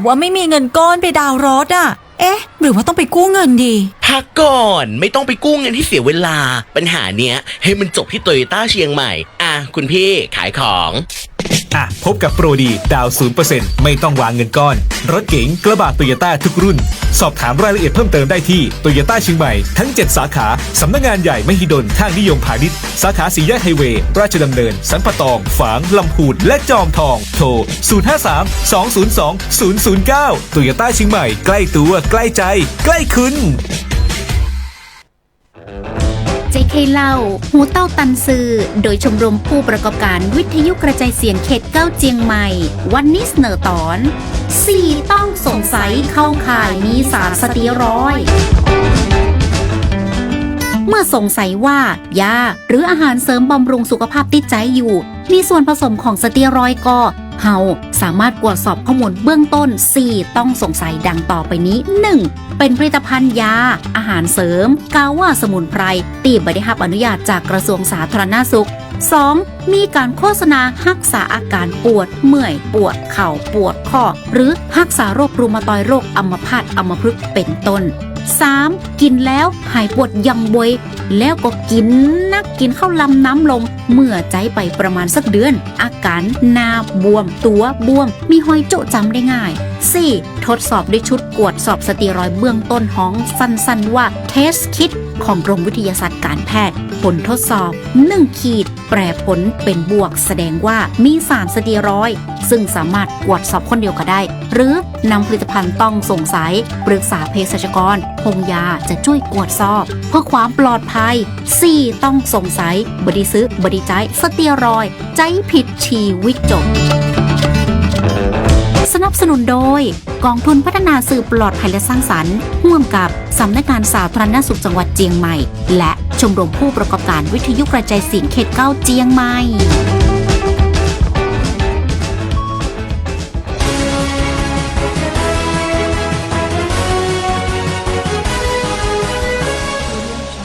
ากว่าไม่มีเงินก้อนไปดาวน์รถอะเอ๊ะ หรือว่าต้องไปกู้เงินดี พักก่อนไม่ต้องไปกู้เงินที่เสียเวลา ปัญหาเนี้ยให้มันจบที่โตโยต้าเชียงใหม่ อะ คุณพี่ขายของ อะ พบกับโปรดีดาว 0%ไม่ต้องวางเงินก้อน รถเก๋งกระบะโตโยต้าทุกรุ่น สอบถามรายละเอียดเพิ่มเติมได้ที่โตโยต้าเชียงใหม่ ทั้ง 7 สาขา สำนักงานใหญ่มหิดลข้างนิยมพาณิชย์ สาขาสีแยกไฮเวย์ ราชดำเนิน สันปะตอง ฝาง ลำพูนและจอมทอง โทร 053 202 009โตโยต้าเชียงใหม่ใกล้ตัวใกล้ใจ ใกล้คุณ JK เล่า หูเต้าตันซือ โดยชมรมผู้ประกอบการวิทยุกระจายเสียงเขตเก้าเจียงใหม่ วันนี้เสนอตอน 4 ต้องสงสัยเข้าข่ายมีสารสเตียรอยด์เมื่อสงสัยว่ายาหรืออาหารเสริมบำรุงสุขภาพติดใจอยู่ มีส่วนผสมของสเตียรอยด์ก็ เฮาสามารถตรวจสอบข้อมูลเบื้องต้น 4 ต้องสงสัยดังต่อไปนี้ 1. เป็นผลิตภัณฑ์ยา อาหารเสริม กาว่าสมุนไพรตีบได้รับอนุญาตจากกระทรวงสาธารณสุข 2. มีการโฆษณารักษาอาการปวด เมื่อย ปวด เข่าปวดข้อ หรือรักษาโรครูมาตอยโรคอัมพาตอัมพฤกษ์เป็นต้น 3. กินแล้วหายปวดยังบวย แล้วก็กินนักกินข้าวลำน้ำลง เมื่อใจไปประมาณสักเดือน อาการหน้าบวม ตัวบวม มีหอยโจะจำได้ง่าย 4. ทดสอบด้วยชุดกวดสอบสเตียรอยด์เบื้องต้นห้องสั้นๆว่า Test Kit ของกรมวิทยาศาสตร์การแพทย์ ผลทดสอบ 1 ขีด แปรผลเป็นบวก แสดงว่ามีสารสเตียรอยด์ซึ่งสามารถกวดสอบคนเดียวก็ได้ หรือนำผลิตภัณฑ์ต้องสงสัย ปรึกษาเภสัชกรพงยาจะช่วยกวดสอบ เพื่อความปลอดภัย 4. ต้องสงสัยบริซื้อบริใจายสเตียรอย ใจผิดชีวิตจบ สนับสนุนโดย กองทุนพัฒนาสื่อปลอดภัยและสร้างสรรค์ร่วมกับสำนักงานสาธารณสุขจังหวัดเจียงใหม่ และชมรมผู้ประกอบการวิทยุกระจายเสียงเขตเก้าเจียงใหม่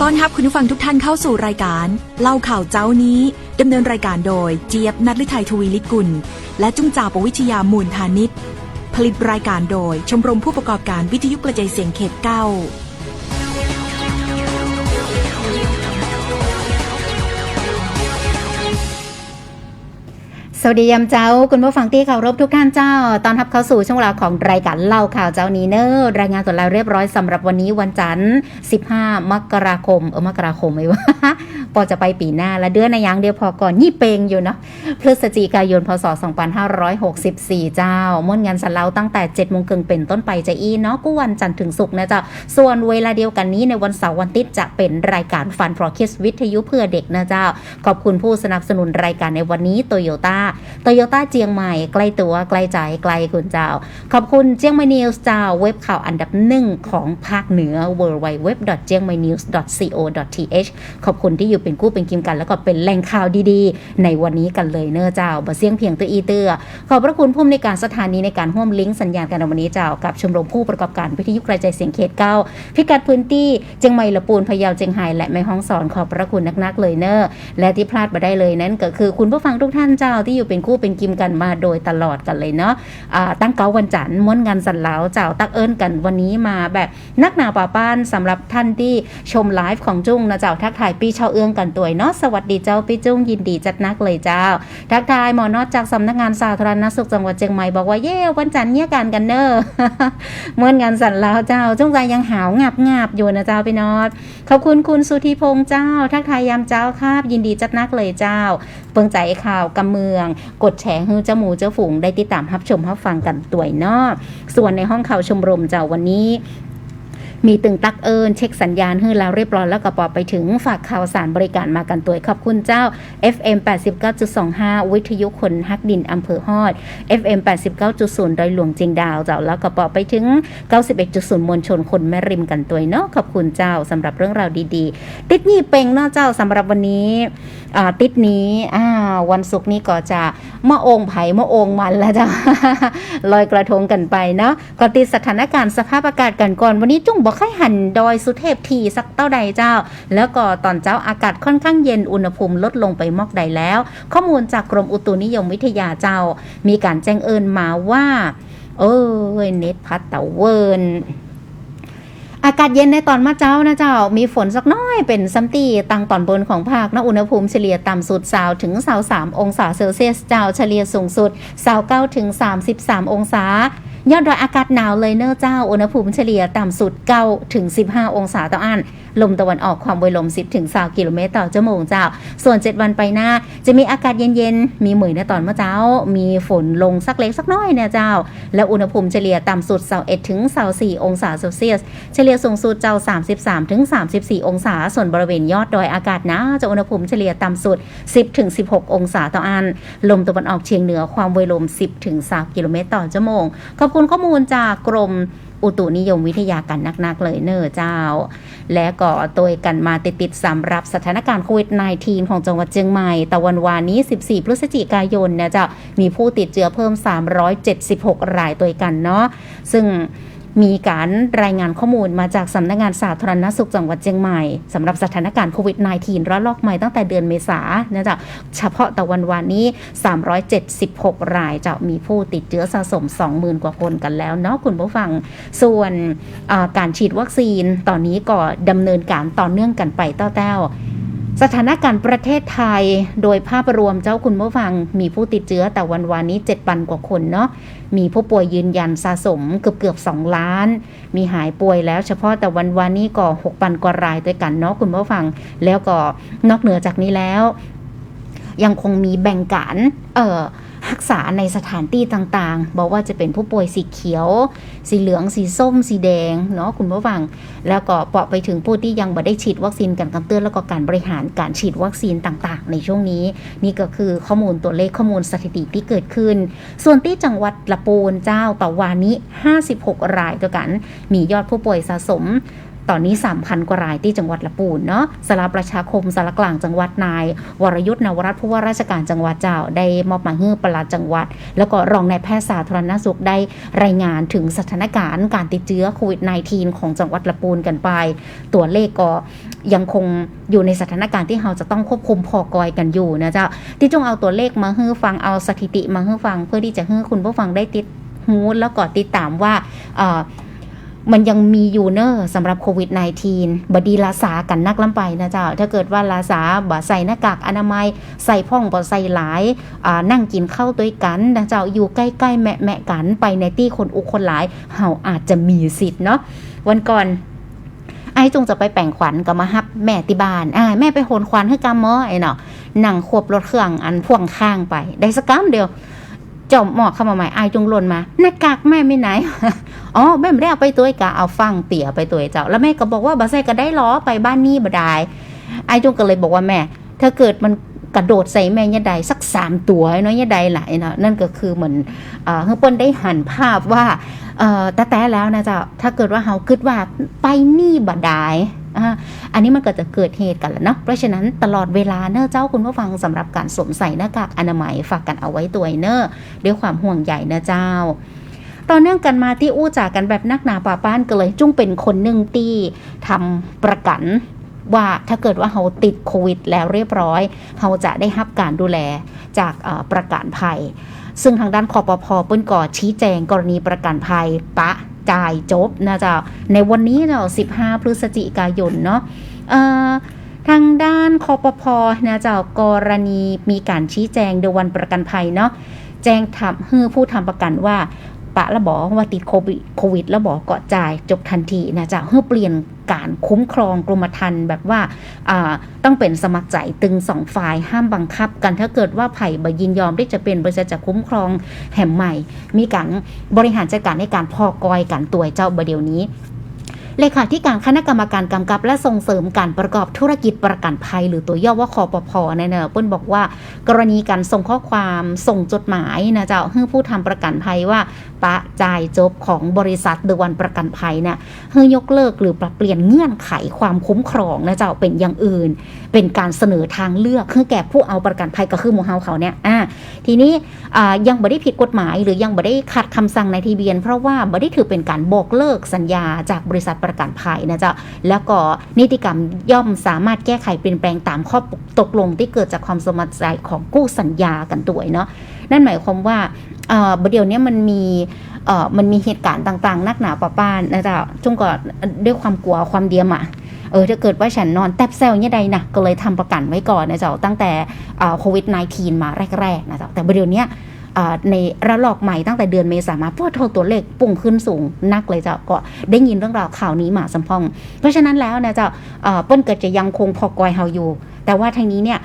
ต้อนรับคุณผู้ฟังทุกท่านเข้าสู่รายการ เล่าข่าวเจ้านี้ดำเนินรายการโดยเจี๊ยบนัทลิไทยทวีลิกุล และจุ้งจ่าปวิชยามูลธานิตผลิตรายการโดยชมรมผู้ประกอบการวิทยุกระจายเสียงเขตเก้า สวัสดียามเจ้า คุณผู้ฟังที่เคารพทุกท่านเจ้า ตอนรับเข้าสู่ช่วงเวลาของรายการเล่าข่าวเจ้านี้เนอร์รายงานตัวแล้วเรียบร้อยสำหรับวันนี้วันจันทร์ 15 มกราคม เออมกราคมไหมวะ ปอจะไปปีหน้า และเดือนในยังเดียวพอก่อนยี่เปงอยู่เนาะพฤศจิกายนพศ 2564 เจ้าม่วนงานสันเล่าตั้งแต่7โมงครึ่งเป็นต้นไปจะอีเนาะกู้วันจันทร์ถึงศุกร์นะเจ้าส่วนเวลาเดียวกันนี้ในวันเสาร์วันอาทิตย์จะเป็นรายการฟันฟรอคิสวิทยุเพื่อเด็กนะเจ้า ขอบคุณผู้สนับสนุนรายการในวันนี้โตโยต้าโตโยต้าเจียงใหม่ใกล้ตัวใกล้ใจใกลคุณเจ้า ขอบคุณเจียงใหม่นิวส์เจ้าเว็บข่าวอันดับหนึ่งของภาคเหนือ w w w j i a n g m a i n e w s c o th ขอบคุณที่อยู่เป็นคู่เป็นกิมกันแล้วก็เป็นแหล่งข่าวดีๆ ในวันนี้กันเลยเนอะเจ้าบะเสียงเพียงตัวอีเตอร์ขอบพระคุณผู้อำนวยการสถานีในการร่วมลิงก์สัญญาณกันวันนี้เจ้ากับชมรมผู้ประกอบการวิทยุกระจายเสียงเขตเก้าพิกัดพื้นที่เจียงใหม่ละปูนพะเยาเจียงไฮ้และแม่ฮ่องสอนขอบพระคุณนักๆเลยเนอะและที่พลาดมาได้เลยนั้นก็คือคุณผู้ฟังทุกท่านเจ้าที่อยู่เป็นคู่เป็นกิมกันมาโดยตลอดกันเลยเนาะอ่าตั้งเก้าวันจันทร์ม้วนงานสันเหลาเจ้าตักเอิญกันวันนี้มาแบบนักหนาป่าป้านสำหรับท่านที่ชมไลฟ์ของจุ้งนะเจ้าทักทายปีชาวเอื้องกันตัวยเนาะสวัสดีเจ้าปีจุ้งยินดีจัดนักเลยเจ้า ทักทายหมอนอดจากสำนักงานสาธารณสุขจังหวัดเชียงใหม่บอกว่าเย้วันจันทร์เนี่ยกันกันเนอะม้วนงานสันเหลาเจ้าจุ้งใจยังหาวงับงับอยู่นะเจ้าพี่นอดขอบคุณคุณสุธีพงษ์เจ้า ทักทายยามเจ้าครับยินดีจัดนักเลยเจ้า เปิงใจข่าวกำเมือง กดแชร์ฮือเจ้าหมูเจ้าฝูงได้ติดตามรับชมรับฟังกันตัวยเนอกส่วนในห้องข่าวชมรมเจ้าวันนี้ มีตึงตักเอิญเช็คสัญญาณฮือแล้วเรียบร้อยแล้วก็ปอไปถึงฝากข่าวสารบริการมากันตัวขอบคุณเจ้า FM 89.25 วิทยุคนฮักดินอำเภอฮอด FM 89.0ดอยหลวงเจียงดาวเจ้าแล้วก็ปอไปถึง 91.0 มวลชนคนแม่ริมกันตัวเนาะขอบคุณเจ้าสำหรับเรื่องราวดีๆ ติดนี่เป่งเนาะเจ้าสำหรับวันนี้อ่าติดนี้วันศุกร์นี้ก็จะมะองไผ่มะองมันแล้วจ้าลอยกระทงกันไปเนาะก็ติดสถานการณ์สภาพอากาศกันก่อนวันนี้จุ้งบอกค่อยหันดอยสุเทพทีสักเต้าใดเจ้า แล้วก็ตอนเจ้าอากาศค่อนข้างเย็นอุณหภูมิลดลงไปมอกใดแล้ว ข้อมูลจากกรมอุตุนิยมวิทยาเจ้า มีการแจ้งเอินมาว่า เออเน็ตพัดตะเวินอากาศเย็นในตอนมาเจ้านะเจ้า มีฝนสักน้อยเป็นซัมตีตังตอนบนของภาคนะอุณหภูมิเฉลี่ยต่ำสุดสาวถึงสาวสามองศาเซลเซียสเจ้าเฉลี่ยสูงสุดสาวเก้าถึงสามสิบสามองศา ยอดดอยอากาศหนาวเลยเนอะเจ้า อุณหภูมิเฉลี่ยต่ำสุด9ถึง15 องศาต่ออัน ลมตะวันออกความไวลม 10ถึง20กิโลเมตรต่อชั่วโมงเจ้า ส่วน 7 วันไปหน้า จะมีอากาศเย็นๆ มีหมื่นในตอนเมื่อเจ้า มีฝนลงสักเล็กสักน้อยเนี่ยเจ้า และอุณหภูมิเฉลี่ยต่ำสุด21ถึง24องศาเซลเซียส เฉลี่ยสูงสุดเจ้า 33ถึง34 องศา ส่วนบริเวณยอดดอยอากาศหนาวจะอุณหภูมิเฉลี่ยต่ำสุด 10ถึง16 องศาต่ออัน ลมตะวันออกเฉียงเหนือความไวลม 10ถึง3กิโลเมตรต่อชั่วโมงขอบคุณข้อมูลจากกรม อุตุนิยมวิทยากันนักๆเลยเนอเจ้า และก็ตัวกันมาติดๆสำหรับสถานการณ์โควิด -19 ของจังหวัดเชียงใหม่ตะวันวานนี้ 14 พฤศจิกายนเนี่ยจะมีผู้ติดเชื้อเพิ่ม 376 รายตัวกันเนาะซึ่ง มีการรายงานข้อมูลมาจากสำนักงานสาธารณสุขจังหวัดเชียงใหม่สำหรับสถานการณ์โควิด -19 ระลอกใหม่ตั้งแต่เดือนเมษานะจ๊ะเฉพาะตะวันวานนี้ 376 รายจะมีผู้ติดเชื้อสะสม 20,000 กว่าคนกันแล้วเนาะคุณผู้ฟัง ส่วนการฉีดวัคซีนตอนนี้ก็ดำเนินการต่อเนื่องกันไปเต้าๆ สถานการณ์ประเทศไทยโดยภาพรวมเจ้าคุณผู้ฟัง มีผู้ติดเชื้อแต่วันวานนี้ 7 ปันกว่าคนเนาะมีผู้ป่วยยืนยันสะสมเกือบเกือบ2ล้าน มีหายป่วยแล้วเฉพาะแต่วันวานนี้ก็6ปันกว่ารายด้วยกันเนาะคุณผู้ฟัง แล้วก็นอกเหนือจากนี้แล้ว ยังคงมีแบ่งการเอ่อ รักษาในสถานที่ต่างๆ บอกว่าจะเป็นผู้ป่วยสีเขียว สีเหลือง สีส้ม สีแดง เนาะคุณผู้ฟัง แล้วก็เปาะไปถึงผู้ที่ยังไม่ได้ฉีดวัคซีนกันกำเตือนแล้วก็การบริหารการฉีดวัคซีนต่างๆ ในช่วงนี้ นี่ก็คือข้อมูลตัวเลขข้อมูลสถิติที่เกิดขึ้น ส่วนที่จังหวัดละปูนเจ้าต่อวานนี้ 56 รายตัวกัน มียอดผู้ป่วยสะสม ตอนนี้ 3,000 กว่ารายที่จังหวัดละปูนเนาะสารประชาคมสารกลางจังหวัดนาย วรยุทธ์นวรัตน์ผู้ว่าราชการจังหวัดเจ้า ได้มอบหมายให้ปลัดจังหวัด แล้วก็รองนายแพทย์สาธารณสุขได้รายงานถึงสถานการณ์การติดเชื้อโควิด -19 ของจังหวัดละปูนกันไป ตัวเลขก็ยังคงอยู่ในสถานการณ์ที่เราจะต้องควบคุมพอกอยกันอยู่นะเจ้าที่จงเอาตัวเลขมาให้ฟังเอาสถิติมาให้ฟัง เพื่อที่จะให้คุณผู้ฟังได้ติดหูแล้วก็ติดตามว่าอ่อ มันยังมีอยู่เนอร์สำหรับโควิด -19 บดีลาสากันนักล้ำไปนะเจ้า ถ้าเกิดว่าลาสาบ่ใส่หน้ากากอนามัย ใส่พ่องบ่ใส่หลายอ่านั่งกินข้าวด้วยกันนะเจ้าอยู่ใกล้ๆแมะแมะๆกันไปในตี้คนอุกคนหลายเฮาอาจจะมีสิทธิ์เนาะวันก่อนไอ้จงจะไปแป่งขวัญก็มาฮับแม่ที่บ้านอ่าแม่ไปโหนขวัญให้กำมอไอ้เนาะนั่งควบรถเครื่องอันพ่วงข้างไปได้สักกำเดียว เจ้าหมอกเข้ามาใหม่ไอ้จงหล่นมาหน้ากากแม่ไม่ไหนอ๋อแม่ไม่ได้เอาไปตัวกะเอาฟังเตี่ยไปตัวเจ้าแล้วแม่ก็บอกว่าบาใส่ก็ได้ล้อไปบ้านนี่บ่ได้ไอ้จงก็เลยบอกว่าแม่ถ้าเกิดมันกระโดดใส่แม่ยะใดสักสามตัวนาะยะใดหลายเนาะนั่นก็คือเหมือนเอ่อเปิ้นได้หันภาพว่าเออแต่แต่แล้วนะเจ้าถ้าเกิดว่าเฮาคิดว่าไปนี่บ่ได้ อ่าอันนี้มันก็จะเกิดเหตุกันแล้วเนาะเพราะฉะนั้นตลอดเวลาเนอะเจ้าคุณผู้ฟังสำหรับการสวมใส่หน้ากากอนามัยฝากกันเอาไว้ตัวเนอะด้วยความห่วงใยนะเจ้าต่อเนื่องกันมาที่อู้จากกันแบบนักหนาป่าป้านก็เลย จุ้งเป็นคนหนึ่งที่ทำประกันว่าถ้าเกิดว่าเขาติดโควิดแล้วเรียบร้อยเขาจะได้รับการดูแลจากประกันภัย ซึ่งทางด้านคอปพเปิ้นก่อชี้แจงกรณีประกันภัยปะ จ่ายจบนะจ๊ะในวันนี้เนาะ15 พฤศจิกายนเนาะเอ่อทางด้านคอปพนะจ๊ะกรณีมีการชี้แจงเดวันประกันภัยเนาะแจ้งทำให้ผู้ทำประกันว่า ปะแล้วบอกว่าติดโควิดโควิดแล้วบอกเก็จ่ายจบทันทีนะจ๊ะเพื่อเปลี่ยนการคุ้มครองกรมธรรม์แบบว่าต้องเป็นสมัครใจตึงสองฝ่ายห้ามบังคับกันถ้าเกิดว่าไผ่บยินยอมที่จะเป็นบริษัทจะคุ้มครองแห่งใหม่ มีการบริหารจัดการในการพอกอยกันตัวเจ้าบเดียวนี้ เลขาธิการคณะกรรมการกำกับ และส่งเสริมการประกอบธุรกิจประกันภัย หรือตัวย่อว่าคอปพเนี่ยนะเปิ้ลบอกว่า กรณีการส่งข้อความส่งจดหมายนะเจ้าให้ผู้ทำประกันภัยว่าปะจ่ายจบของบริษัทเดวันประกันภัยเนี่ยให้ยกเลิกหรือปรับเปลี่ยนเงื่อนไขความคุ้มครองนะเจ้าเป็นอย่างอื่น เป็นการเสนอทางเลือกให้แก่ผู้เอาประกันภัยก็คือหมูเฮาเขาเนี่ยอ่าทีนี้ยังไม่ได้ผิดกฎหมาย หรือยังไม่ได้ขัดคำสั่งในทะเบียน เพราะว่าไม่ได้ถือเป็นการบอกเลิกสัญญาจากบริษัทประกันภัยนะเจ้าแล้วก็นิติกรรมย่อมสามารถแก้ไขเปลี่ยนแปลงตามข้อตกลงที่เกิดจากความสมัครใจของกู้สัญญากันด้วยเนาะนั่นหมายความว่าเอ่อเดี๋ยวนี้มันมีเอ่อมันมีเหตุการณ์ต่างๆ นักหนาป่าป้านนะเจ้าจงก็ด้วยความกลัวความเดียมอะเออถ้าเกิดว่าฉันนอนแทบเซลเนี่ยใดนะก็เลยทำประกันไว้ก่อนนะเจ้าตั้งแต่โควิด -19 มาแรกๆนะเจ้าแต่ประเดี๋ยวนี้ ในระลอกใหม่ตั้งแต่เดือนเมษามาพวกโทตัวเลขปุ่งขึ้นสูงนักเลยเจ้าก็ได้ยินเรื่องราวข่าวนี้มาสัมพอง เพราะฉะนั้นแล้วนะเจ้าเปิ้นเกิดจะยังคงพอกอยเฮาอยู่ แต่ว่าทางนี้เนี่ย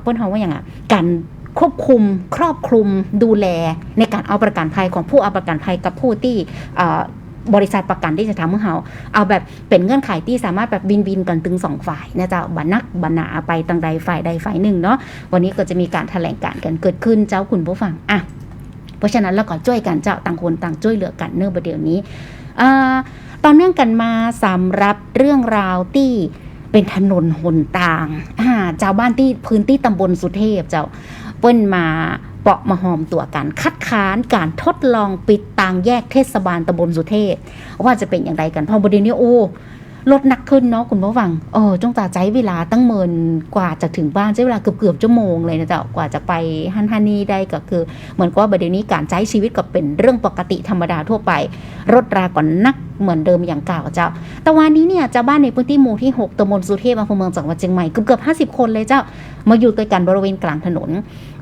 เปิ้นเฮาว่าอย่างอะการควบคุมครอบคลุมดูแลในการเอาประกันภัยของผู้เอาประกันภัยกับผู้ที่ บริษัทประกันที่จะทำให้เฮาเอาแบบเป็นเงื่อนไขที่สามารถแบบบินบินกันถึงสองฝ่ายนะเจ้าบันักบันหนาไปทางใดฝ่ายใดฝ่ายหนึ่งเนาะวันนี้ก็จะมีการแถลงการกันเกิดขึ้นเจ้าคุณผู้ฟังอะเพราะฉะนั้นเราก็ช่วยกันเจ้าต่างคนต่างช่วยเหลือกันเนื่องประเดี๋ยวนี้อ่าตอนเนื่องกันมาสำหรับเรื่องราวที่เป็นถนนหนทางอ่าเจ้าบ้านที่พื้นที่ตำบลสุเทพเจ้าเปิ้นมา เปาะมาหอมตัวกัน คัดค้านการทดลองปิดทางแยกเทศบาลตำบลสุเทพว่าจะเป็นอย่างไรกันพอประเด็นนี้โอ้ลดหนักขึ้นเนาะคุณผู้ฟังเออจงตาใจเวลาตั้งเมินกว่าจะถึงบ้านใช้เวลาเกือบเกือบชั่วโมงเลยนะจ๊ะกว่าจะไปฮันฮันนี่ได้ก็คือ เหมือนกับว่าประเด็นนี้การใช้ชีวิตก็เป็นเรื่องปกติธรรมดาทั่วไป รถราก่อนนักเหมือนเดิมอย่างเก่าเจ้า แต่วันนี้เนี่ยเจ้าบ้านในพื้นที่หมู่ที่ 6ตำบลสุเทพอำเภอเมืองจังหวัดเชียงใหม่เกือบเกือบ50คนเลยเจ้า มาอยู่ด้วยกันบริเวณกลางถนน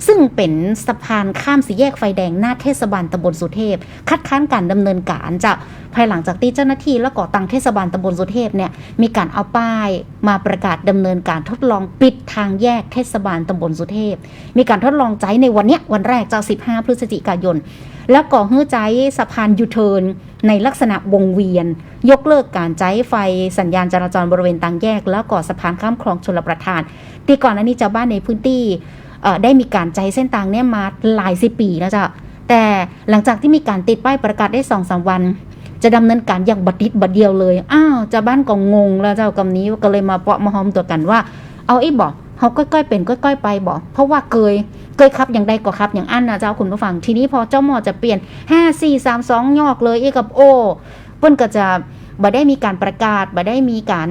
ซึ่งเป็นสะพานข้ามสี่แยกไฟแดงหน้าเทศบาลตำบลสุเทพ คัดค้านการดำเนินการจ้าภายหลังจากที่เจ้าหน้าที่และก่อตั้งเทศบาลตำบลสุเทพเนี่ยมีการเอาป้ายมาประกาศดำเนินการทดลองปิดทางแยกเทศบาลตำบลสุเทพ มีการทดลองใจในวันนี้วันแรกจ้า15 พฤศจิกายนแล้วก่อฮื้อใจสะพานยูเทิร์นในลักษณะวงเวียน ยกเลิกการใช้ไฟสัญญาณจราจรบริเวณทางแยก แล้วก่อสะพานข้ามคลองชลประทาน ที่ก่อนหน้านี้ชาวบ้านในพื้นที่ได้มีการใจเส้นทางเนี้ยมาหลายสิบปีแล้วจ้ะแต่หลังจากที่มีการติดป้ายประกาศได้สองสามวัน จะดำเนินการอย่างบัดดิดบัดเดียวเลย อ้าวชาวบ้านก็งงแล้วเจ้ากำนี้ก็เลยมาเปาะมาหอมตัวกันว่า เอาไอ้บอก เขาก้อยๆเป็นก้อยๆไปบอกเพราะว่าเคยเคยครับอย่างใดก็ครับอย่างอันนะเจ้าคุณผู้ฟัง ทีนี้พอเจ้าหมอจะเปลี่ยนห้าสี่สามสองยอกเลยไอ้กับโอเปิ้นก็จะบ่ได้มีการประกาศบ่ได้มีการ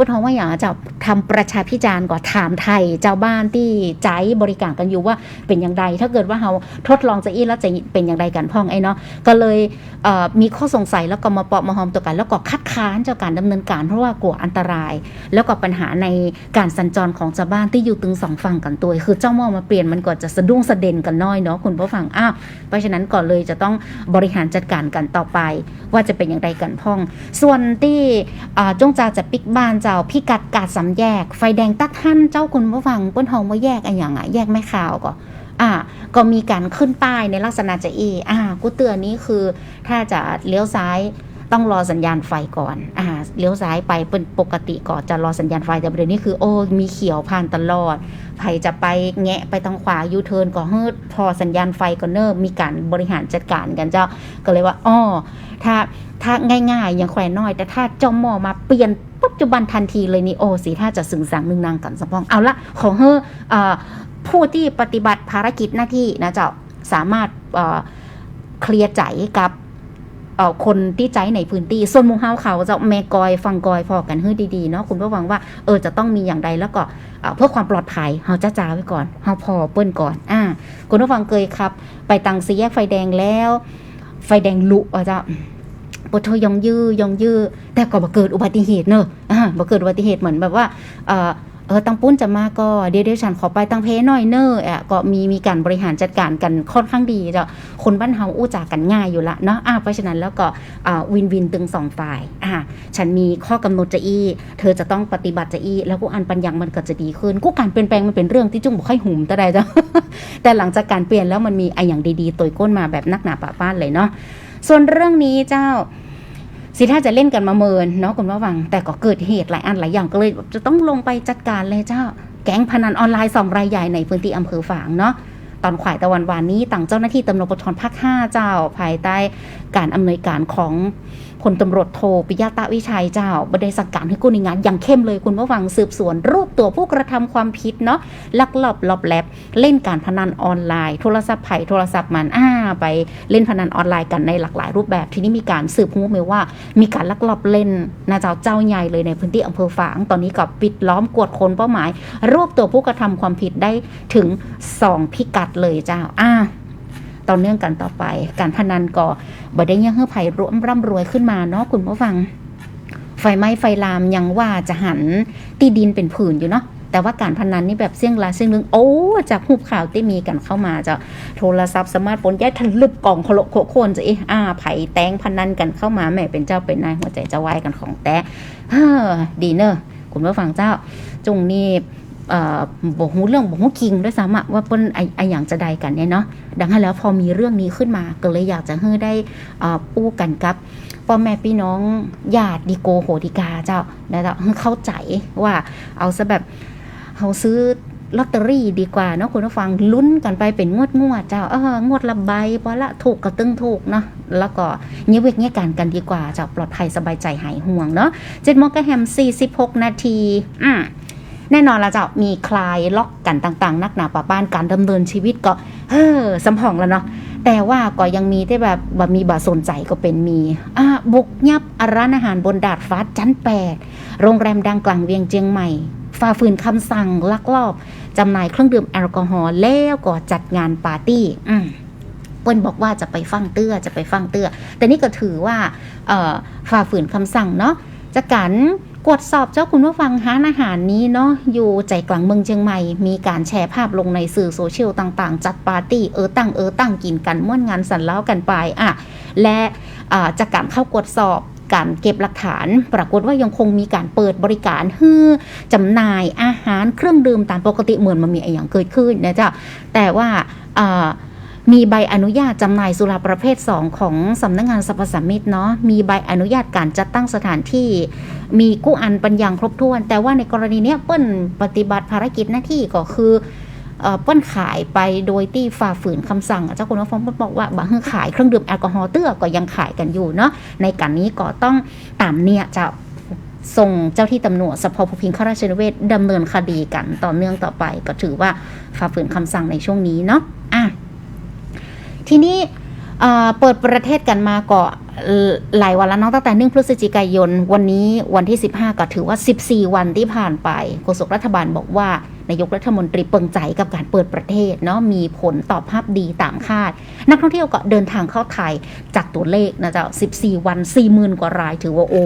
พุทธว่าอย่าจะทำประชาพิจารณ์ก่อนถามไทยเจ้าบ้านที่ใจบริการกันอยู่ว่าเป็นอย่างไรถ้าเกิดว่าเราทดลองจะอีแล้วจะเป็นอย่างไรกันพ่องไอ้เนาะก็เลยเมีข้อสงสัยแล้วก็มาเปาะมาหอมตัวกัน แล้วก็คัดค้านเจ้าการดำเนินการเพราะว่ากลัวอันตราย แล้วก็ปัญหาในการสัญจรของชาบ้านที่อยู่ตึงสองฝั่งกันตัวคือเจ้าหม้อมาเปลี่ยนมันก็จะสะดุ้งสะเด็นกันน้อยเนาะคุณผู้ฟังอ้าวเพราะฉะนั้นก่อนเลยจะต้องบริหารจัดการกันต่อไป ว่าจะเป็นอย่างไรกันพ่อง ส่วนที่จงจาจะปิกบ้านเจ้าพิกัดกาดสำแยก ไฟแดงตัดท่านเจ้าคุณผู้ฟังเปิ้นทองว่าแยกอะไรอย่างอะแยกไม่ข่าวก็อ่าก็มีการขึ้นป้ายในลักษณะจะอีอ่ากูเตือนนี้คือถ้าจะเลี้ยวซ้าย ต้องรอสัญญาณไฟก่อนอ่าเลี้ยวซ้ายไปเป็นปกติก่อนจะรอสัญญาณไฟแต่ประเด็นนี้คือโอ้มีเขียวผ่านตลอดใครจะไปแงะไปทางขวายูเทิร์นก็เฮิดพอสัญญาณไฟก็เนิ่มมีการบริหารจัดการกันเจ้าก็เลยว่าอ้อถ้าถ้าง่ายๆย่างแขวนน้อย แต่ถ้าเจ้าหมอมาเปลี่ยนปัจจุบันทันทีเลยนี่โอ้สีถ้าจะสึงสังหนึ่งนางกันสมองเอาละของเฮอเอ่อผู้ที่ปฏิบัติภารกิจหน้าที่นะเจ้าสามารถเคลียร์ใจกับ คนที่ใจในพื้นที่ส่วนมุงเฮาเขาจ้าแม่กอยฟังกอยพอกันเฮ้ดีๆเนาะคุณผู้ฟังว่าเออจะต้องมีอย่างใดแล้วก็เพื่อความปลอดภัยเฮาจ้าจ้าไว้ก่อนเฮาพอเปิ้นก่อนอ่าคุณผู้ฟังเคยครับ ไปตังสีแยกไฟแดงแล้ว ไฟแดงลุอะเจ้าปทยองยื้อยองยื้อแต่ก็บ่เกิดอุบัติเหตุเนอะอ่าบ่เกิดอุบัติเหตุเหมือนแบบว่าเออ เออตังปุ้นจะมาก็เดี๋ยวเดี๋ยวฉันขอไปตังเพหน่อยเนอะอะก็มีมีการบริหารจัดการกันค่อนข้างดีเจ้าคนบ้านเฮาอู้จากันง่ายอยู่ละเนาะอ่าเพราะฉะนั้นแล้วก็วินวินตึงสองฝ่ายอ่าฉันมีข้อกำหนดจะอี้เธอจะต้องปฏิบัติจะอี้แล้วกูอันปัญญังมันก็จะดีขึ้นกูการเปลี่ยนแปลงมันเป็นเรื่องที่จุ้งบ่ค่อยหุ่มแต่ใดเจ้าแต่หลังจากการเปลี่ยนแล้วมันมีไออย่างดีๆตัวก้นมาแบบนักหนาป่าป้านเลยเนาะส่วนเรื่องนี้เจ้า สิถ้าจะเล่นกันมาเมินเนาะคุณผู้ฟัง แต่ก็เกิดเหตุหลายอันหลายอย่างก็เลยจะต้องลงไปจัดการเลยเจ้า แก๊งพนันออนไลน์สองรายใหญ่ในพื้นที่อำเภอฝางเนาะตอนขวายตะวันวานนี้ต่างเจ้าหน้าที่ตำรวจปชภาค 5 เจ้าภายใต้การอำนวยการของ พลตำรวจโทปิยะตะวิชัยเจ้าบได้สั่งการให้กู้ในงาน อย่างเข้มเลยคุณผู้ฟังสืบสวนรูปตัวผู้กระทำความผิดเนาะลักลอบลอบแลบเล่นการพนันออนไลน์ โทรศัพท์ไผ่โทรศัพท์มันอ่าไปเล่นพนันออนไลน์กันในหลากหลายรูปแบบ ทีนี้มีการสืบรู้มว่า มีการลักลอบเล่นนะเจ้าเจ้าใหญ่เลยในพื้นที่อำเภอฝางตอนนี้ก็ปิดล้อมกวดคนเป้าหมาย รวบตัวผู้กระทำความผิดได้ถึง 2 พิกัดเลยเจ้าอ่า ต่อเนื่องกันต่อไป การพนันก็บ่ได้ยังเฮือไผ่ร่วมร่ำรวยขึ้นมาเนาะคุณผู้ฟัง ไฟไหม้ไฟลามยังว่าจะหันที่ดินเป็นผืนอยู่เนาะแต่ว่าการพนันนี่แบบเสี่ยงลาเสี่ยงลึงโอ้จากหูข่าวที่มีกันเข้ามาจะโทรศัพท์สมาร์ทโฟนแย่ทะลึบกล่องโคโลโคโคนจะเอ๊ะอาไผ่แตงพนันกันเข้ามาแม่เป็นเจ้าเป็นนายหัวใจจะวายกันของแต้เฮ้อดีเนอะคุณผู้ฟังเจ้าจงนี่ บอกหูเรื่องบอกหูคิงด้วยซ้ำอะว่าเปิ้นไอไออย่างจะใดกันเนี่ยเนาะดังนั้นแล้วพอมีเรื่องนี้ขึ้นมาก็เลยอยากจะให้ได้อ่อปู้กันกับพ่อแม่พี่น้องญาติดีโกโหติกาเจ้าแล้วเราเข้าใจว่าเอาซะแบบเขาซื้อลอตเตอรี่ดีกว่าเนาะคุณผู้ฟังลุ้นกันไปเป็นงวดงวดเจ้าเอองวดละใบพอละถูกก็ตึงถูกเนาะแล้วก็เงี้ยเวกเงี้ยการกันดีกว่าเจ้าปลอดภัยสบายใจหายห่วงเนาะเจ็ดโมงกระแฮมสี่สิบหกนาทีอืม แน่นอนละเจ้ามีคลายล็อกกันต่าง ๆ นักหนาป่าบ้านการดำเนินชีวิตก็เฮ้อสำพองแล้วเนาะแต่ว่าก็ยังมีที่แบบบมีบาสนใจก็เป็นมีอ่าบุกยับร้านอาหารบนดาดฟ้าชั้นแปดโรงแรมดังกลางเวียงเจียงใหม่ฝ่าฝืนคำสั่งลักลอบจำหน่ายเครื่องดื่มแอลกอฮอล์แล้วก็จัดงานปาร์ตี้อืเปิ้นบอกว่าจะไปฟังเตื้อจะไปฟังเตื้อ แต่นี่ก็ถือว่าฝ่าฝืนคำสั่งเนาะจากการ กวดสอบเจ้าคุณผู้ฟังร้านอาหารนี้เนาะอยู่ใจกลางเมืองเชียงใหม่ มีการแชร์ภาพลงในสื่อโซเชียลต่างๆ จัดปาร์ตี้เออตั้งเออตั้งกินกันม่วนงานสันเล้ากันไปอะและอ่าจากการเข้ากวดสอบการเก็บหลักฐาน ปรากฏว่ายังคงมีการเปิดบริการฮือจำหน่ายอาหารเครื่องดื่มตามปกติเหมือนมันมีอะไรอย่างเกิดขึ้นนะจ๊ะแต่ว่าอ่า มีใบอนุญาตจำหน่ายสุราประเภท 2 ของสำนักงงานสรรพสามิตเนาะมีใบอนุญาตการจัดตั้งสถานที่ มีกู้อันปัญญางครบถ้วน แต่ว่าในกรณีเนี้ยเปิ้นปฏิบัติภารกิจหน้าที่ก็คือเปิ้นขายไปโดยที่ฝ่าฝืนคำสั่ง เจ้าคุณว่าฟ้องเปิ้นบอกว่าบางขายเครื่องดื่มแอลกอฮอล์เตื้อก็ยังขายกันอยู่เนาะในการนี้ก็ต้องตามเนี่ยจะส่งเจ้าที่ตำรวจสพภูพิงข้าราชนิเวศดำเนินคดีกันต่อเนื่องต่อไป ก็ถือว่าฝ่าฝืนคำสั่งในช่วงนี้เนาะอะ ทีนี้เปิดประเทศกันมาก่อหลายวันแล้วน้องตั้งแต่1พฤศจิกายน วันนี้วันที่ 15 ก็ถือว่า 14 วันที่ผ่านไปโฆษกรัฐบาลบอกว่านายกรัฐมนตรีเปิงใจกับการเปิดประเทศเนาะมีผลตอบรับดีตามคาด นักท่องเที่ยวก็เดินทางเข้าไทยจากตัวเลขนะเจ้า 14 วัน 40,000 กว่ารายถือว่าโอ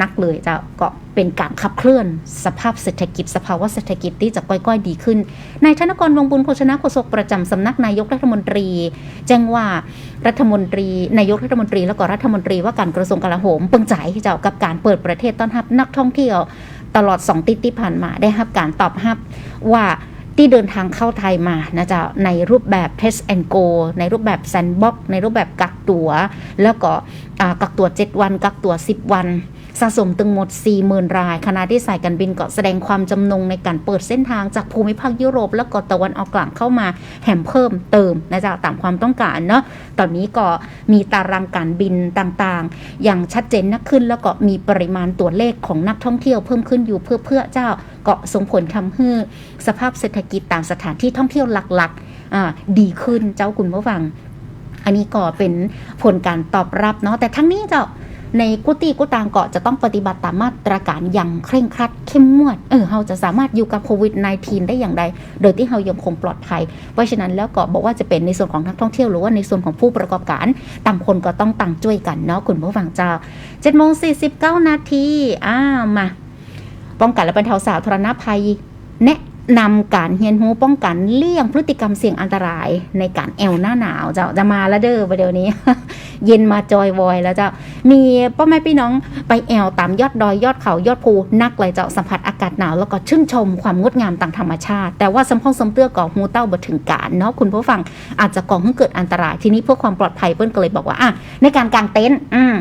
นักเลยจะก็ เป็นการขับเคลื่อนสภาพเศรษฐกิจ สภาวะเศรษฐกิจที่จะก้อยๆ ดีขึ้น นายธนกรวงบุญโฆษณะโฆษกประจำสำนักนายกรัฐมนตรี แจ้งว่ารัฐมนตรี นายกรัฐมนตรีแล้วก็รัฐมนตรีว่าการกระทรวงกลาโหมเปิงใจเจ้ากับการเปิดประเทศต้อนรับนักท่องเที่ยว ตลอดสองติดที่ผ่านมาได้รับการตอบรับว่าที่เดินทางเข้าไทยมานะจ๊ะในรูปแบบ Test and Go ในรูปแบบ Sandbox ในรูปแบบกักตัว แล้วก็กักตัว 7 วัน กักตัว 10 วัน สะสมตึงหมด 40,000 รายขณะที่สายการบินก็แสดงความจำนงในการเปิดเส้นทางจากภูมิภาคยุโรป แล้วก็ตะวันออกกลางเข้ามาแถมเพิ่มเติมนะจ๊ะตามความต้องการเนาะตอนนี้ก็มีตารางการบินต่างๆ อย่างชัดเจนนักขึ้น แล้วก็มีปริมาณตัวเลขของนักท่องเที่ยวเพิ่มขึ้นอยู่เพื่อเพื่อเจ้าก็ส่งผลทำให้สภาพเศรษฐกิจตามสถานที่ท่องเที่ยวหลักๆดีขึ้นเจ้าคุณผู้ฟัง อันนี้ก็เป็นผลการตอบรับเนาะแต่ทั้งนี้เจ้า ในกุฏิกุตางเกาะจะต้องปฏิบัติตามมาตรการอย่างเคร่งครัดเข้มงวด เออเราจะสามารถอยู่กับโควิด -19 ได้อย่างไร โดยที่เรายังคงปลอดภัย เพราะฉะนั้นแล้วก็บอกว่าจะเป็นในส่วนของนักท่องเที่ยวหรือว่าในส่วนของผู้ประกอบการต่างคนก็ต้องต่างช่วยกันเนาะคุณผู้ฟังเจ้า7โมง49นาทีอ้ามาป้องกันและบรรเทาสาธารณภัยแนะ นำการเฮียนหูป้องกันเลี่ยงพฤติกรรมเสี่ยงอันตรายในการแอลหน้าหนาวเจ้าจะมาแล้วเด้อประเดี๋ยวนี้ เย็นมาจอยวอยแล้วเจ้ามีพ่อแม่พี่น้องไปแอลตามยอดดอยยอดเขายอดภูนักเลยเจ้าสัมผัสอากาศหนาวแล้วก็ชื่นชมความงดงามต่ามธรรมชาติ แต่ว่าสำพองสำเตื้อก่อหูเต้าบ่ถึงการเนาะคุณผู้ฟังอาจจะก่อให้เกิดอันตรายทีนี้เพื่อความปลอดภัยเปิ้นก็เลยบอกว่าอะในการกางเต็นท์อืม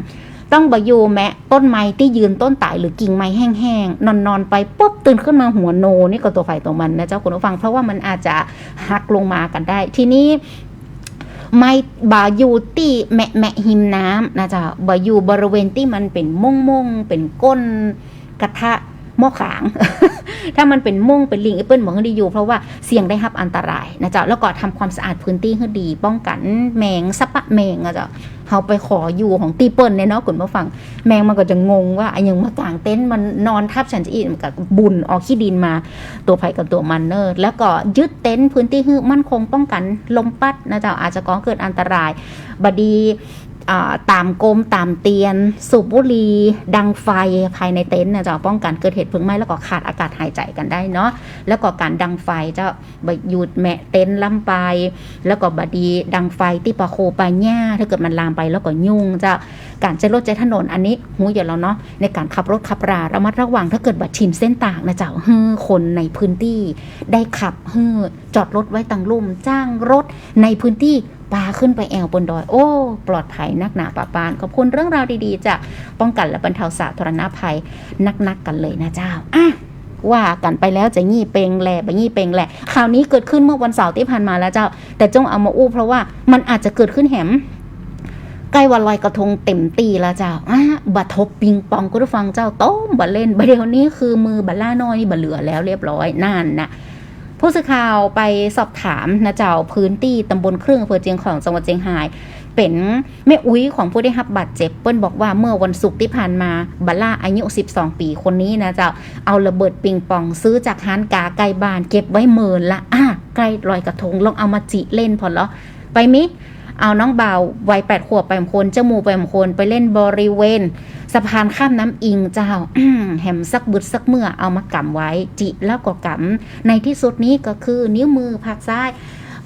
ต้องบอยู่แมะต้นไม้ที่ยืนต้นตายหรือกิ่งไม้แห้งๆนอนๆไปปุ๊บตื่นขึ้นมาหัวโนนี่ก็ตัวไฟตัวมันนะเจ้าคุณผู้ฟังเพราะว่ามันอาจจะหักลงมากันได้ ทีนี้ไม่บาอยู่ที่แมะแมะหิมน้ำนะจ๊ะบาอยู่บริเวณที่มันเป็นม่งม่งเป็นก้นกระทะ หม้อขาง ถ้ามันเป็นม่งเป็นลิงแอปเปิลบอกให้ดีอยู่ เพราะว่าเสี่ยงได้รับอันตรายนะเจ้าแล้วก็ทำความสะอาดพื้นที่ให้ดี ป้องกันแมงสะปะแมงอะเจ้าเขาไปขออยู่ของตีเปิลเนี่ยเนาะคุณผู้ฟัง แมงมันก็จะงงว่าไอ้ยังมากางเต็นท์มันนอนทับฉันจะอีกมันก็บุญออกขี้ดินมาตัวไผ่กับตัวมันเนอร์แล้วก็ยึดเต็นท์พื้นที่ให้มั่นคงป้องกันลมพัดนะเจ้าอาจจะก่อเกิดอันตรายบดีอ่า ตามกรมตามเตียน สูบบุหรี่ดังไฟภายในเต็นท์นะเจ้าป้องกันเกิดเหตุเพลิงไหม้แล้วก็ขาดอากาศหายใจกันได้เนาะแล้วก็การดังไฟเจ้าบหยุดแมะเต็นท์ล่ำไป แล้วก็บดีดังไฟที่ปะโคปะหญ้าถ้าเกิดมันลามไปแล้วก็ยุ่งเจ้าการใช้รถใช้ถนนอันนี้หูอย่าแล้วเนาะในการขับรถขับราระมัดระวังถ้าเกิดบัดชินเส้นต่างนะเจ้าฮือคนในพื้นที่ได้ขับเฮือจอดรถไว้ตังลุ่มจ้างรถในพื้นที่ ปาขึ้นไปแอวบนดอย โอ้ ปลอดภัยนักหนาป่าปาน ขอบคุณเรื่องราวดีๆ จากป้องกันและบรรเทาสาธารณภัยนักๆกันเลยนะเจ้าอะว่ากันไปแล้วจะงี้เปงแหล่ไปงี้เปงแหล่ข่าวนี้เกิดขึ้นเมื่อวันเสาร์ที่ผ่านมาแล้วเจ้า แต่จงเอามาอู้เพราะว่ามันอาจจะเกิดขึ้นแหมใกล้วันลอยกระทงเต็มตีแล้วเจ้าอะบัดทบปิงปองก็ได้ฟังเจ้าต้มบัดเล่นบัเดี๋ยวนี้คือมือบัดล่าน้อยนี่บัดเหลือแล้วเรียบร้อยนั่นนะ ผู้สื่อข่าวไปสอบถามนะเจ้าพื้นที่ตำบลเครื่องอำเภอเจียงของจังหวัดเจียงไฮ้เป็นแม่อุ้ยของผู้ได้รับบาดเจ็บ เปิ้ลบอกว่าเมื่อวันศุกร์ที่ผ่านมาบัลล่าอายุ 12 ปีคนนี้นะเจ้าเอาระเบิดปิงปองซื้อจากฮานกาไกลบ้าน เก็บไว้เมินละอะใกล้ลอยกระทงลองเอามาจิเล่นพอเหรอไปมิ เอาน้องเบาววัยแปดขวบไปมคนเจ้าหมูไปมคนไปเล่นบริเวณ สะพานข้ามน้ำอิงเจ้าแหมสักบึดสักเมื่อเอามากำไว้ จิแล้วก็กำในที่สุดนี้ก็คือนิ้วมือผักซ้าย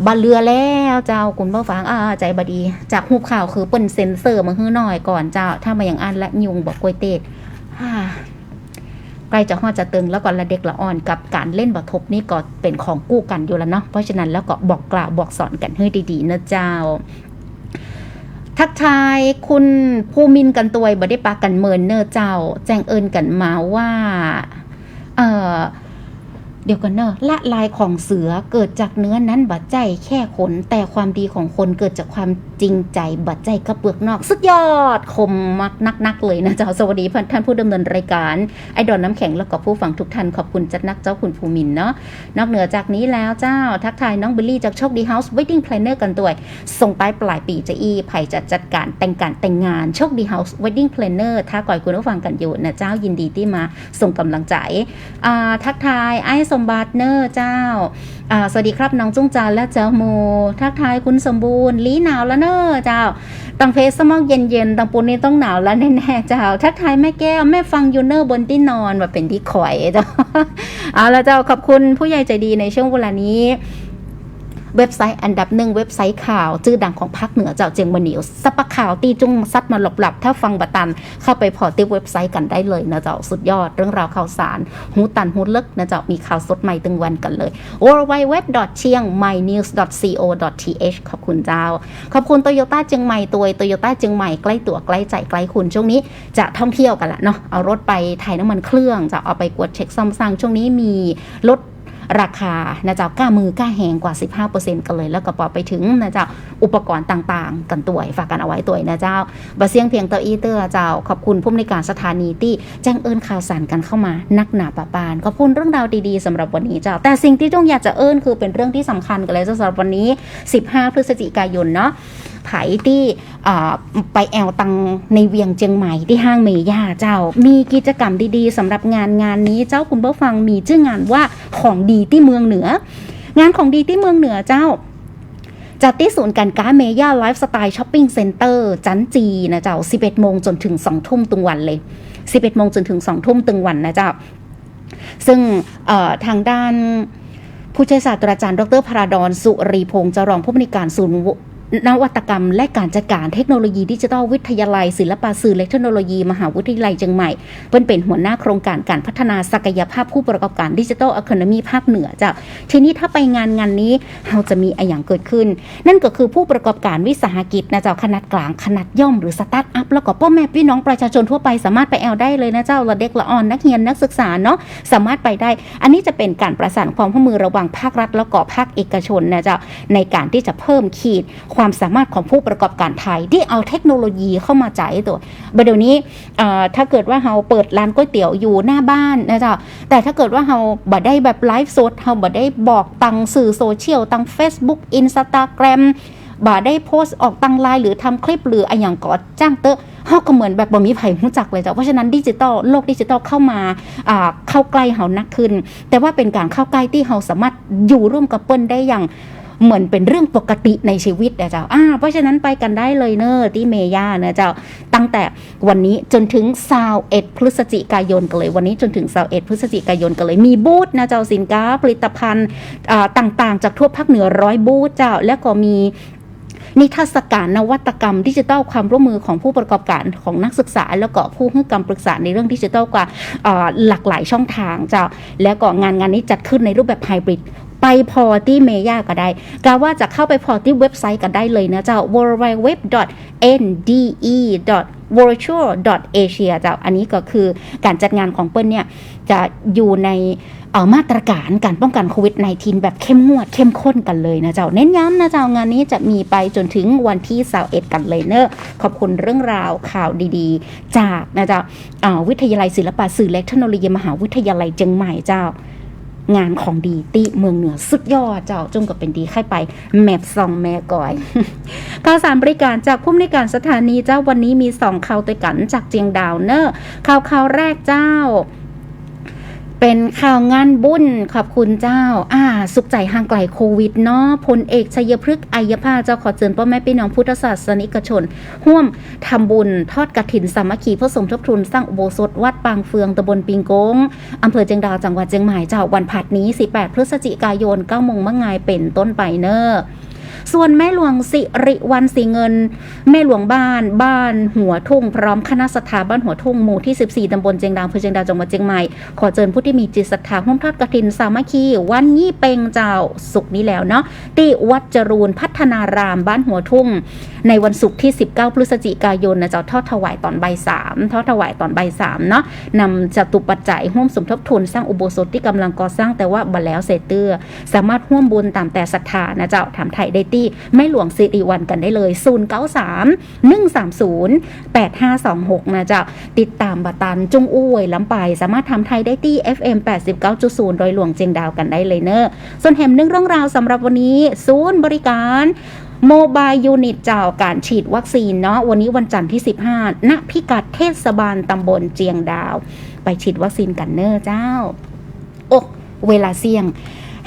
บาเรือแล้วเจ้าคุณพ่อฟังอ่าใจบดี จากหูข่าวคือเปิ้นเซ็นเซอร์มาฮื้อหน่อยก่อนเจ้า ถ้ามาอย่างอันและยุงบอกกวยเตดฮ่า ล้จะฮอดจะตึงแล้วก็ละเด็กละอ่อนกับการเล่นบททบนี่ก็เป็นของกู้กันอยู่แล้วเนาะเพราะฉะนั้นแล้วก็บอกกล่าวบอกสอนกันให้ดีๆนะเจ้าทักทายคุณภูมินกันตัวบ่ได้ปากันเมินเนอร์เจ้า แจ้งเอินกันมาว่า เออ เดี๋ยวกันเนอะละลายของเสือเกิดจากเนื้อนั้นบัดใจแค่ขน แต่ความดีของคนเกิดจากความจริงใจบัดใจกระเปลือกนอก สุดยอดคมมักนักๆเลยนะเจ้าสวัสดีท่านผู้ดำเนินรายการไอดอนน้ำแข็งแล้วก็ผู้ฟังทุกท่านขอบคุณจัดนักเจ้าคุณภูมินเนาะนอกเหนือจากนี้แล้วเจ้าทักทายน้องบิลลี่จากโชคดีเฮาส์ Wedding Planner กันด้วยส่งไปปลายปีจะอีไผ่จะจัดการแต่งการแต่งงานโชคดีเฮาส์ Wedding Planner ถ้าก่อยคุณผู้ฟังกันอยู่นะเจ้ายินดีที่มาส่งกำลังใจอ่าทักทายไอ้มบัติเนอร์เจ้า สวัสดีครับน้องจุ้งจานและเจ้าโมทักทายคุณสมบูรณ์ลีหนาวแล้วเนอร์เจ้าตังเพสสมองเย็นๆตังปูนี่ต้องหนาวแล้วแน่ๆเจ้า ทักทายแม่แก้วแม่ฟังยูเนอร์บนที่นอนว่าเป็นที่ข่อยเจ้าเอาละเจ้าขอบคุณผู้ใหญ่ใจดีในช่วงเวลานี้ เว็บไซต์อันดับหนึ่งเว็บไซต์ข่าวชื่อดังของภาคเหนือเจ้าเจียงมณีสปะข่าวตีจุ้งซัดมาหลบๆถ้าฟังบัตันเข้าไปพอที่เว็บไซต์กันได้เลยนะเจ้าสุดยอดเรื่องราวข่าวสารหูตันหูลึกนะเจ้ามีข่าวสดใหม่ตึงวันกันเลย w w w เชียง my news co th ขอบคุณเจ้า ขอบคุณโตโยต้าเจียงใหม่ตัวโตโยต้าเจียงใหม่ใกล้ตัวใกล้ใจใกล้คุณช่วงนี้จะท่องเที่ยวกันละเนาะเอารถไปถ่ายน้ำมันเครื่องจะเอาไปกวดเช็คซ่อมสร้างช่วงนี้มีรถ ราคานะเจ้ากล้ามือกล้าแหงกว่า 15%กันเลย แล้วก็ปอไปถึงนะเจ้าอุปกรณ์ต่างๆ กันตัวฝากกันเอาไว้ตัวนะเจ้าบะเสียงเพียงเตออีเตอร์เจ้าขอบคุณผู้ในการสถานีที่แจ้งเอิญข่าวสารกันเข้ามานักหนาปะปานขอบคุณเรื่องราวดีๆสำหรับวันนี้เจ้าแต่สิ่งที่ต้องอยากจะเอิญคือเป็นเรื่องที่สำคัญกันเลยสำหรับวันนี้ 15 พฤศจิกายนเนาะ ไผที่ไปแอลตังในเวียงเจียงใหม่ที่ห้างเมย่าเจ้า มีกิจกรรมดีๆสำหรับงานงานนี้เจ้าคุณผู้ฟังมีชื่องานว่าของดีที่เมืองเหนือ งานของดีที่เมืองเหนือเจ้าจัดที่ศูนย์การค้าเมย่าไลฟ์สไตล์ช้อปปิ้งเซ็นเตอร์จันจีนะเจ้า 11 โมงจนถึง 2 ทุ่มตึงวันเลย 11 โมงจนถึง 2 ทุ่มตึงวันนะเจ้า ซึ่งทางด้านผู้ช่วยศาสตราจารย์ ดรพราดอนสุรีพงศ์เจะรองผู้บริการศูนย์ นวัตกรรม และการจัดการเทคโนโลยีดิจิทัลวิทยาลัย ศิลปาสื่อและเทคโนโลยี มหาวิทยาลัยเชียงใหม่เพิ่นเป็นหัวหน้าโครงการการพัฒนาศักยภาพผู้ประกอบการดิจิทัลอีโคโนมีภาคเหนือจ้ะทีนี้ถ้าไปงานงานนี้เราจะมีอะไรอย่างเกิดขึ้น นั่นก็คือผู้ประกอบการวิสาหกิจนะเจ้าขนาดกลางขนาดย่อมหรือสตาร์ทอัพแล้วก็พ่อแม่พี่น้องประชาชนทั่วไปสามารถไปแอลได้เลยนะเจ้าละเด็กละอ่อนนักเรียนนักศึกษาเนาะสามารถไปได้ อันนี้จะเป็นการประสานความร่วมมือระหว่างภาครัฐ แล้วก็ภาคเอกชนนะเจ้าในการที่จะเพิ่มขีดความความสามารถของผู้ประกอบการไทย ที่เอาเทคโนโลยีเข้ามาจ่ายตัวบัดเดี๋ยวนี้ถ้าเกิดว่าเราเปิดร้านก๋วยเตี๋ยวอยู่หน้าบ้านนะจ๊ะแต่ถ้าเกิดว่าเราบ่ได้แบบไลฟ์สดเราบ่ได้บอกตังสื่อโซเชียลตัง Facebook Instagram บ่ได้โพสต์ออกตังไลน์หรือทำคลิปหรืออะไรอย่างก่อจ้างเตอะเฮาก็เหมือนแบบบ่มีไผรู้จักเลยจ้ะเพราะฉะนั้นดิจิตอลโลกดิจิตอลเข้ามาเข้าใกล้เฮานักขึ้น แต่ว่าเป็นการเข้าใกล้ที่เฮาสามารถอยู่ร่วมกับเปิ้นได้อย่าง เหมือนเป็นเรื่องปกติในชีวิตนะเจ้าอ่าเพราะฉะนั้นไปกันได้เลยเนอะที่เมย่านะเจ้าตั้งแต่วันนี้จนถึงซาวเอ็ดพฤศจิกายนกันเลยวันนี้จนถึงซาวเอ็ดพฤศจิกายนกันเลยมีบูธนะเจ้าสินค้าผลิตภัณฑ์ต่างๆ จากทั่วภาคเหนือร้อยบูธเจ้าแล้วก็มีนิทรรศการนวัตกรรมดิจิทัลความร่วมมือของผู้ประกอบการของนักศึกษา แล้วก็ผู้ให้คำปรึกษาในเรื่องดิจิทัลกว่าหลากหลายช่องทางเจ้าแล้วก็งานงานนี้จัดขึ้นในรูปแบบไฮบริด ไปพอที่เมย่าก็ได้กาว่าจะเข้าไปพอที่เว็บไซต์กันได้เลยนะเจ้า www.nde.virtual.asia เจ้าอันนี้ก็คือการจัดงานของเปิ้ลเนี่ยจะอยู่ในออมาตรการการป้องกันโควิด -19 แบบเข้มงวดเข้มข้นกันเลยนะเจ้า เน้นย้ำนะเจ้างานนี้จะมีไปจนถึงวันที่21กันเลยเนอะขอบคุณเรื่องราวข่าวดีๆ จากนะเจ้าวิทยาลัยศิลปะสื่อและเทคโนโลยีมหาวิทยาลัยเชียงใหม่เจ้า งานของดีติเมืองเหนือสุดยอดเจ้าจุ้มกับเป็นดีใครไป แมปซองแม่ก่อยข่าวสารบริการจากผู้มในการสถานีเจ้าวันนี้มีสองข่าวตัวกันจากเจียงดาวเนอร์ข่าวข่าวแรกเจ้า เป็นข่าวงานบุญขอบคุณเจ้า อ่า สุขใจห่างไกลโควิดเนาะพลเอกชัยพฤกษ์อัยภาเจ้าขอเชิญพ่อแม่พี่น้องพุทธศาสนิกชนร่วมทำบุญทอดกระถินสามัคคีเพื่อสมทบทุนสร้างอุโบสถวัดปางเฟืองตำบลปิงโกงอำเภอเจียงดาวจังหวัดเชียงใหม่เจ้าวันผัดนี้ 18 พฤศจิกายน9โมงเมะงายเป็นต้นไปเนอะ ส่วนแม่หลวงสิริวัลสีเงิน แม่หลวงบ้าน บ้านหัวทุ่ง พร้อมคณะสถาบ้านหัวทุ่งหมู่ที่ 14 ตำบลเจียงดาวอำเภอเจียงดาวจังหวัดเชียงใหม่ขอเชิญผู้ที่มีจิตศรัทธาร่วมทอดกฐินสามัคคีวันยี่เปงเจ้าสุกร์นี้แล้วเนาะที่วัดจรูนพัฒนารามบ้านหัวทุ่ง ในวันศุกร์ที่ 19 พฤศจิกายนนะเจ้าทอดถวายตอนใบสามทอดถวายตอนใบสามเนาะนำจตุปัจจัยร่วมสมทบทุนสร้างอุโบสถที่กำลังก่อสร้างแต่ว่าบัแล้วเสร็จเตื้อสามารถร่วมบุญตามแต่ศรัทธานะเจ้าถามไทยได้ที่แม่หลวงสิริวันกันได้เลย 093 130 8526 นะจ้าติดตามบัตันจุงอุ้ยลำไปสามารถทำไทยได้ที่ FM 89.0 โดยหลวงเจียงดาวกันได้เลยเนอะส่วนแหมหนึ่งเรื่องราวสำหรับวันนี้ศูนย์บริการโมบายยูนิตเจ้าการฉีดวัคซีนเนาะวันนี้วันจันทร์ที่ 15 ณพิกัดเทศบาลตำบลเจียงดาว ไปฉีดวัคซีนกันเนอเจ้าโอ้เวลาเสี่ยง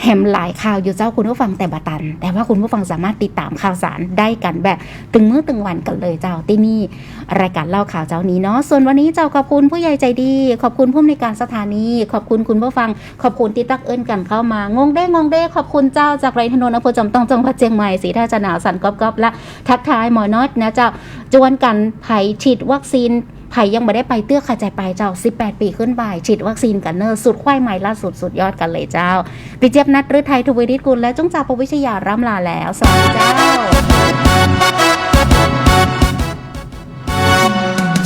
แหมหลายข่าวอยู่เจ้าคุณผู้ฟังแต่บตัน แต่ว่าคุณผู้ฟังสามารถติดตามข่าวสารได้กันแบบตึงมื้อตึงวันกันเลยเจ้าที่นี่ รายการเล่าข่าวเจ้านี้เนาะส่วนวันนี้เจ้าขอบคุณผู้ใหญ่ใจดี ขอบคุณผู้อำนวยการสถานี ขอบคุณคุณผู้ฟัง ขอบคุณที่ตักเอิญกันเข้ามางงเด้งงเด้ขอบคุณเจ้าจากไรถนนอำเภอจอมตองจังหวัดเชียงใหม่สีท่าจะหนาวสันกอบกอบและทักทายหมอนอตนะเจ้าจวนกันไผ่ฉีดวัคซีน ไผ่ยังไม่ได้ไปเตื้อขาใจไปเจ้า 18 ปีขึ้นไปฉีดวัคซีนกันเนอร์สุดควายใหม่ล่าสุดสุดยอดกันเลยเจ้าปิเจี๊ยบนัดฤทัยทวีริตกุลและจงจ่าปวิชยาร่ำลาแล้ว สวัสดีเจ้า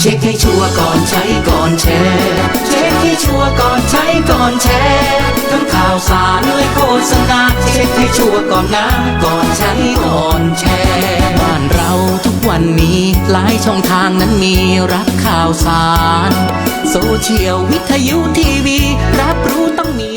เช็คให้ชัวร์ก่อนใช้ก่อนแชร์เช็คให้ชัวร์ก่อนใช้ก่อนแชร์ทั้งข่าวสารและโฆษณาเช็คให้ชัวร์ก่อนนะก่อนใช้ก่อนแชร์บ้านเราทุกวันนี้หลายช่องทางนั้นมีรับข่าวสาร โซเชียลวิทยุทีวี รับรู้ต้องมี